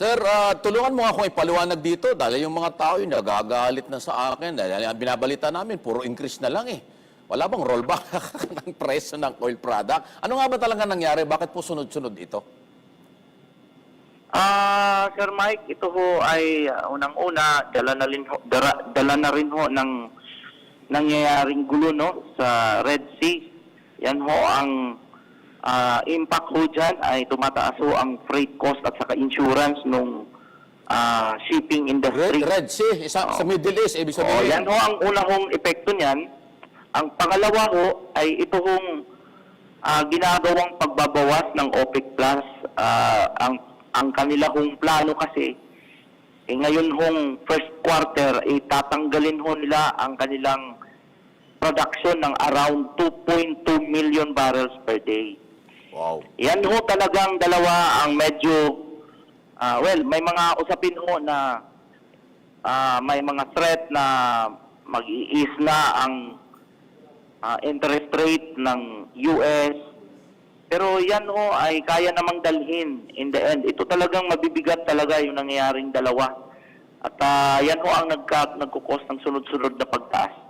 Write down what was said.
Sir, ah, tulungan mo akong ipaliwanag dito dahil yung mga tao yung nagagalit na sa akin dahil ang binabalita namin, puro increase na lang eh. Wala bang rollback ng presyo ng oil product? Ano nga ba talaga nangyari? Bakit po sunod-sunod ito? Ah, Sir Mike, ito ho ay ah, unang-una dala na rin ho, dara, dala na rin ho ng nangyayaring gulo no sa Red Sea. Yan ho ang ah, impact ho dyan ay tumataas ho ang freight cost at saka insurance nung ah, shipping Red, industry. Red Sea, isa, sa Middle East, ibig Oh, sabihin. yan ho ang una hong epekto niyan. Ang pangalawa ho ay ito hong ah, ginagawang pagbabawas ng OPEC Plus. Ah, ang ang kanila hong plano kasi eh, ngayon hong first quarter eh, tatanggalin ho nila ang kanilang production ng around 2.2 million barrels per day. Wow. Yan ho talagang dalawa ang medyo, ah, well, may mga usapin ho na ah, may mga threat na mag-iis na ang ah, interest rate ng US. Pero yan ho ay kaya namang dalhin in the end. Ito talagang mabibigat talaga yung nangyayaring dalawa. At ah, yan ho ang nagka, nagkukos ng sunod-sunod na pagtaas.